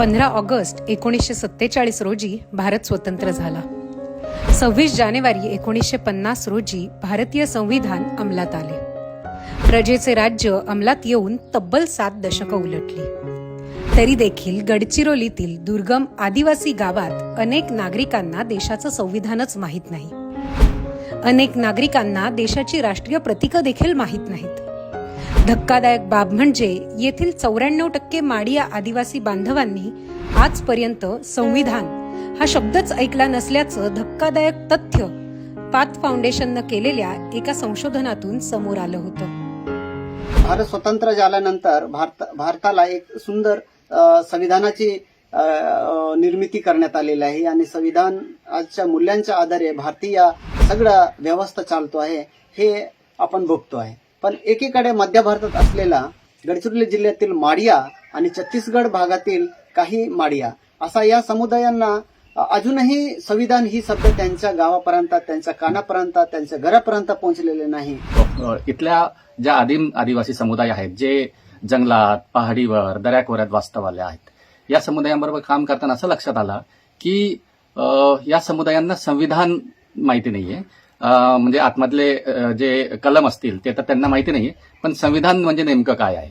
पंधरा ऑगस्ट एकोणीसशे सत्तेचाळीस रोजी भारत स्वतंत्र झाला. सव्वीस जानेवारी एकोणीसशे पन्नास रोजी भारतीय संविधान अंमलात आले. प्रजेचे राज्य अंमलात येऊन तब्बल सात दशकं उलटली. तरी देखील गडचिरोलीतील दुर्गम आदिवासी गावात अनेक नागरिकांना देशाचं संविधानच माहीत नाही. अनेक नागरिकांना देशाची राष्ट्रीय प्रतीकं देखील माहीत नाहीत. धक्कादायक बाब म्हणजे येथील चौऱ्याण्णव टक्के माडिया आदिवासी बांधवांनी आजपर्यंत संविधान हा शब्दच ऐकला नसल्याचं धक्कादायक तथ्य पाथ फाउंडेशननं केलेल्या एका संशोधनातून समोर आलं होतं. भारत स्वतंत्र झाल्यानंतर भारत भारताला एक सुंदर संविधानाची निर्मिती करण्यात आलेली आहे आणि संविधान आजच्या मूल्यांच्या आधारे भारतीय सगळं व्यवस्था चालतो आहे हे आपण बघतो आहे. पण एकीकडे मध्य भारतात असलेला गडचिरोली जिल्ह्यातील माडिया आणि छत्तीसगड भागातील काही माडिया असा या समुदायांना अजूनही संविधान ही शब्द त्यांच्या गावापर्यंत त्यांच्या कानापर्यंत त्यांच्या घरापर्यंत पोहोचलेले नाही. इथल्या ज्या आदिम आदिवासी समुदाय आहेत जे जंगलात पहाडीवर दऱ्याखोऱ्यात वास्तवाले आहेत या समुदायांबरोबर काम करताना असं लक्षात आलं की या समुदायांना संविधान माहिती नाहीये. म्हणजे आतमधले जे कलम असतील ते तर त्यांना माहिती नाही पण संविधान म्हणजे नेमकं काय आहे?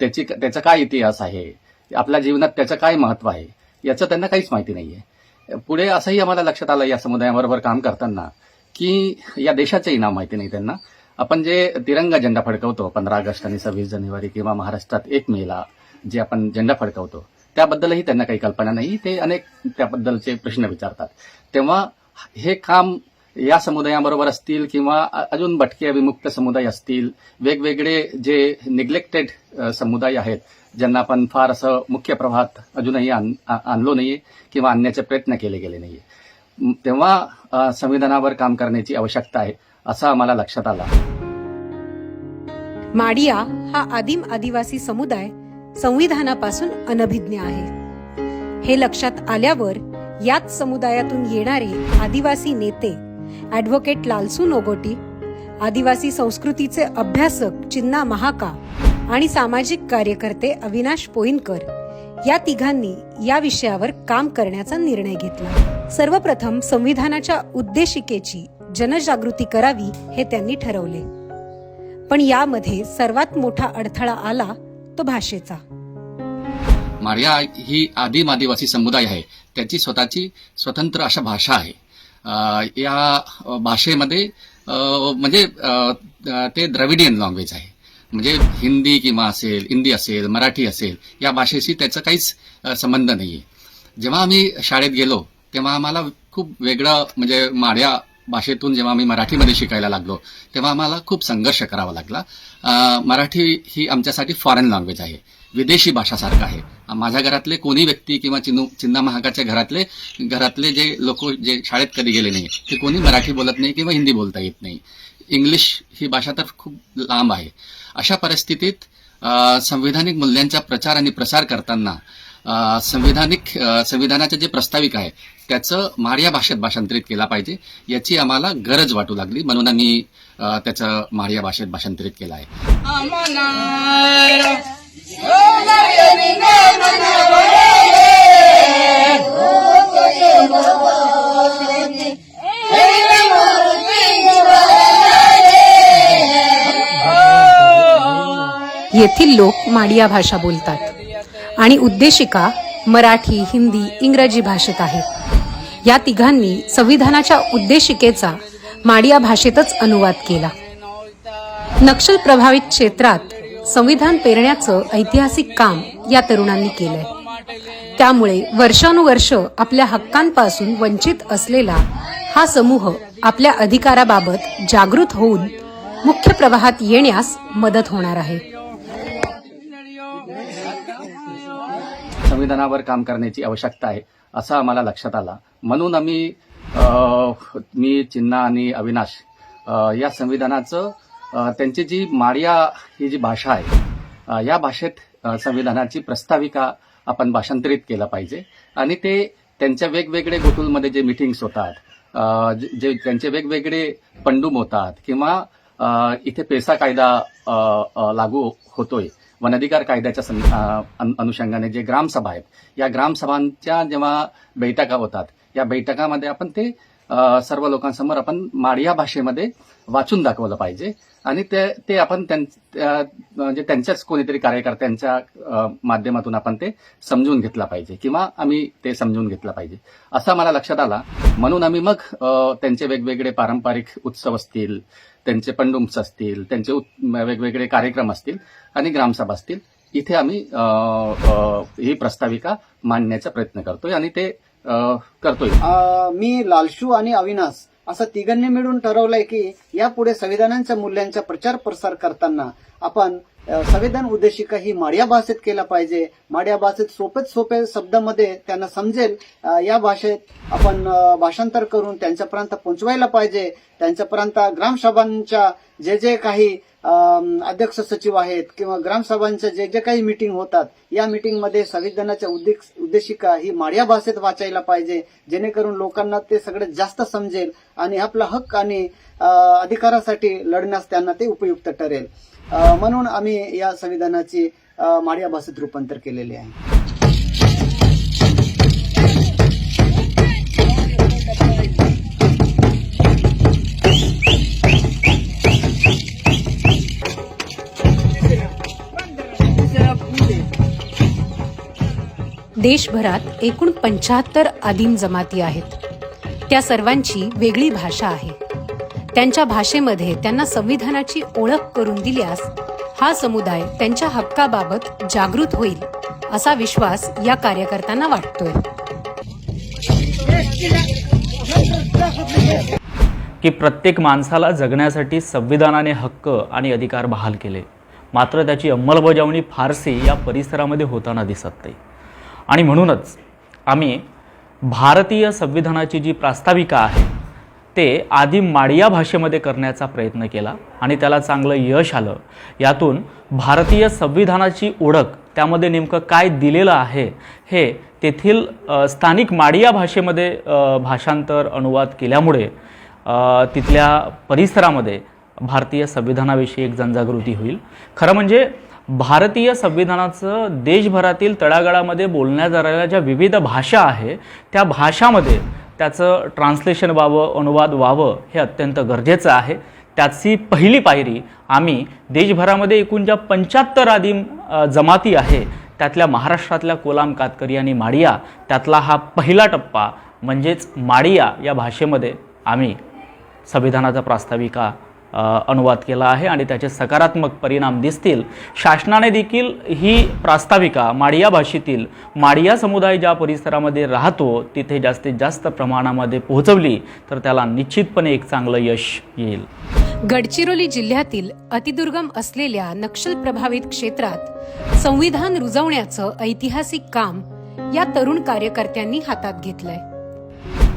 त्याची त्याचा काय इतिहास आहे? आपल्या जीवनात त्याचं काय महत्त्व आहे? याचं त्यांना काहीच माहिती नाही आहे पुढे असंही आम्हाला लक्षात आलं या समुदायाबरोबर काम करताना की या देशाचंही नाव माहिती नाही त्यांना. आपण जे तिरंगा झेंडा फडकवतो पंधरा ऑगस्ट आणि सव्वीस जानेवारी किंवा महाराष्ट्रात एक मेला जे आपण झेंडा फडकवतो त्याबद्दलही त्यांना काही कल्पना नाही. ते अनेक त्याबद्दलचे प्रश्न विचारतात. तेव्हा हे काम या समुदायाबरोबर असतील किंवा अजून भटके विमुक्त समुदाय असतील वेगवेगळे जे निग्लेक्टेड समुदाय आहेत ज्यांना आपण फार असं मुख्य प्रवाहात अजूनही आणलो नाहीये किंवा आणण्याचे प्रयत्न केले गेले नाहीये. तेव्हा संविधानावर काम करण्याची आवश्यकता आहे असं आम्हाला लक्षात आलं. माडिया हा आदिम आदिवासी समुदाय संविधानापासून अनभिज्ञ आहे. हे लक्षात आल्यावर याच समुदायातून येणारे आदिवासी नेते ॲडव्होकेट लालसू नोगोटी आदिवासी संस्कृतीचे अभ्यासक चिन्ना महाका आणि सामाजिक कार्यकर्ते अविनाश पोईनकर या तिघांनी या विषयावर काम करण्याचा निर्णय घेतला. सर्वप्रथम संविधानाच्या उद्देशिकेची जनजागृती करावी हे त्यांनी ठरवले. पण यामध्ये सर्वात मोठा अडथळा आला तो भाषेचा. मारिया ही आदिम आदिवासी समुदाय आहे. त्याची स्वतःची स्वतंत्र अशा भाषा आहे. या भाषेमध्ये म्हणजे ते द्रविडियन लँग्वेज आहे. म्हणजे हिंदी किंवा असेल हिंदी असेल मराठी असेल या भाषेशी त्याचा काहीच संबंध नाही आहे जेव्हा आम्ही शाळेत गेलो तेव्हा आम्हाला खूप वेगळं म्हणजे माढ्या भाषेतून जेव्हा आम्ही मराठीमध्ये शिकायला लागलो तेव्हा आम्हाला खूप संघर्ष करावा लागला. मराठी ही आमच्यासाठी फॉरेन लँग्वेज आहे. विदेशी भाषासारखं आहे. माझ्या घरातले कोणी व्यक्ती किंवा चिन्नू चिन्ना महागाच्या घरातले घरातले जे लोक जे शाळेत कधी गेले नाही ते कोणी मराठी बोलत नाही किंवा हिंदी बोलता येत नाही. इंग्लिश ही भाषा तर खूप लांब आहे. अशा परिस्थितीत संविधानिक मूल्यांचा प्रचार आणि प्रसार करताना संविधानिक संविधानाचं संविधानाचे जे प्रस्ताविक आहे त्याचं माडिया भाषेत भाषांतरित केला पाहिजे याची आम्हाला गरज वाटू लागली म्हणून आम्ही त्याचं माडिया भाषेत भाषांतरित केलं आहे. येथील लोक माडिया भाषा बोलतात. आणि उद्देशिका मराठी हिंदी इंग्रजी भाषेत आहेत. या तिघांनी संविधानाच्या उद्देशिकेचा माडिया भाषेतच अनुवाद केला. नक्षल प्रभावित क्षेत्रात संविधान पेरण्याचं ऐतिहासिक काम या तरुणांनी केलंय. त्यामुळे वर्षानुवर्ष आपल्या हक्कांपासून वंचित असलेला हा समूह आपल्या अधिकाराबाबत जागृत होऊन मुख्य प्रवाहात येण्यास मदत होणार आहे. संविधानावर काम करण्याची आवश्यकता आहे असं आम्हाला लक्षात आला. म्हणून आम्ही मी चिन्ना आणि अविनाश या संविधानाचं त्यांची जी माडिया ही जी भाषा आहे या भाषेत संविधानाची प्रस्ताविका आपण भाषांतरित केलं पाहिजे. आणि ते त्यांच्या वेगवेगळे गोटूलमध्ये जे मिटिंग्स होतात जे त्यांचे वेगवेगळे पंडूम होतात किंवा इथे पेसा कायदा लागू होतोय वनाधिकार कायद्याच्या सं- अनुषंगाने जे ग्रामसभा आहेत या ग्रामसभांच्या जेव्हा बैठका होतात या बैठकामध्ये आपण ते सर्व लोकांसमोर आपण माडिया भाषेमध्ये वाचून दाखवलं पाहिजे. आणि ते ते आपण त्यां- त्या- म्हणजे त्यांच्याच कोणीतरी कार्यकर्त्यांच्या माध्यमातून आपण ते समजून घेतला पाहिजे किंवा आम्ही ते समजून घेतलं पाहिजे. असा मला लक्षात आला. म्हणून आम्ही मग त्यांचे वेगवेगळे पारंपरिक उत्सव असतील त्यांचे पंडुम्स असतील त्यांचे वेगवेगळे कार्यक्रम असतील आणि ग्रामसभा असतील इथे आम्ही ही प्रस्ताविका मांडण्याचा प्रयत्न करतोय आणि ते करतोय. मी लालशू आणि अविनाश असं तिघांनी मिळून ठरवलंय की यापुढे संविधानांच्या मूल्यांचा प्रचार प्रसार करताना आपण संविधान उद्देशिका ही माड्या भाषेत केला पाहिजे. माड्या भाषेत सोपेच सोपे शब्दामध्ये त्यांना समजेल. या भाषेत आपण भाषांतर करून त्यांच्यापर्यंत पोहोचवायला पाहिजे. त्यांच्यापर्यंत ग्रामसभांच्या जे जे काही अध्यक्ष सचिव आहेत किंवा ग्रामसभांच्या जे जे काही मिटिंग होतात या मिटिंगमध्ये संविधानाच्या उद्देश- उद्देशिका ही माड्या भाषेत वाचायला पाहिजे. जेणेकरून लोकांना ते सगळ्यात जास्त समजेल आणि आपला हक्क आणि अधिकारासाठी लढण्यास त्यांना ते उपयुक्त ठरेल. म्हणून आम्ही या संविधानाचे माडिया भाषेत रूपांतर केलेले आहे. देशभरात एकूण पंच्याहत्तर आदिम जमाती आहेत. त्या सर्वांची वेगळी भाषा आहे. त्यांच्या भाषेमध्ये त्यांना संविधानाची ओळख करून दिल्यास हा समुदाय त्यांच्या हक्काबाबत जागृत होईल असा विश्वास या कार्यकर्त्यांना वाटतोय. की प्रत्येक माणसाला जगण्यासाठी संविधानाने हक्क आणि अधिकार बहाल केले. मात्र त्याची अंमलबजावणी फारसी या परिसरामध्ये होताना दिसत नाही. आणि म्हणूनच आम्ही भारतीय संविधानाची जी प्रास्ताविका आहे ते आधी माडिया भाषेमध्ये करण्याचा प्रयत्न केला आणि त्याला चांगलं यश आलं. यातून भारतीय संविधानाची ओळख त्यामध्ये नेमकं काय दिलेलं आहे हे तेथील स्थानिक माडिया भाषेमध्ये भाषांतर अनुवाद केल्यामुळे तिथल्या परिसरामध्ये भारतीय संविधानाविषयी एक जनजागृती होईल. खरं म्हणजे भारतीय संविधानाचं देशभरातील तळागाळामध्ये बोलण्या जाणाऱ्या ज्या विविध भाषा आहे त्या भाषामध्ये त्याचं ट्रान्सलेशन व्हावं अनुवाद व्हावं हे अत्यंत गरजेचं आहे. त्याची पहिली पायरी आम्ही देशभरामध्ये एकूण ज्या पंच्याहत्तर आदिम जमाती आहे त्यातल्या महाराष्ट्रातल्या कोलाम कातकरी आणि माडिया त्यातला हा पहिला टप्पा म्हणजेच माडिया या भाषेमध्ये आम्ही संविधानाचा प्रास्ताविका अनुवाद केला आहे आणि त्याचे सकारात्मक परिणाम दिसतील. शासनाने देखील ही प्रास्ताविका माडिया भाषेतील माडिया समुदाय ज्या परिसरामध्ये राहतो तिथे जास्तीत जास्त प्रमाणामध्ये पोहोचवली तर त्याला निश्चितपणे एक चांगलं यश येईल. गडचिरोली जिल्ह्यातील अतिदुर्गम असलेल्या नक्षल प्रभावित क्षेत्रात संविधान रुजवण्याचं ऐतिहासिक काम या तरुण कार्यकर्त्यांनी हातात घेतलंय.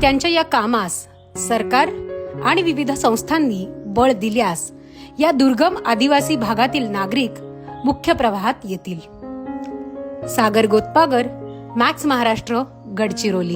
त्यांच्या या कामास सरकार आणि विविध संस्थांनी बळ दिल्यास या दुर्गम आदिवासी भागातील नागरिक मुख्य प्रवाहात येतील. सागर गोत्पागर मॅक्स महाराष्ट्र गडचिरोली.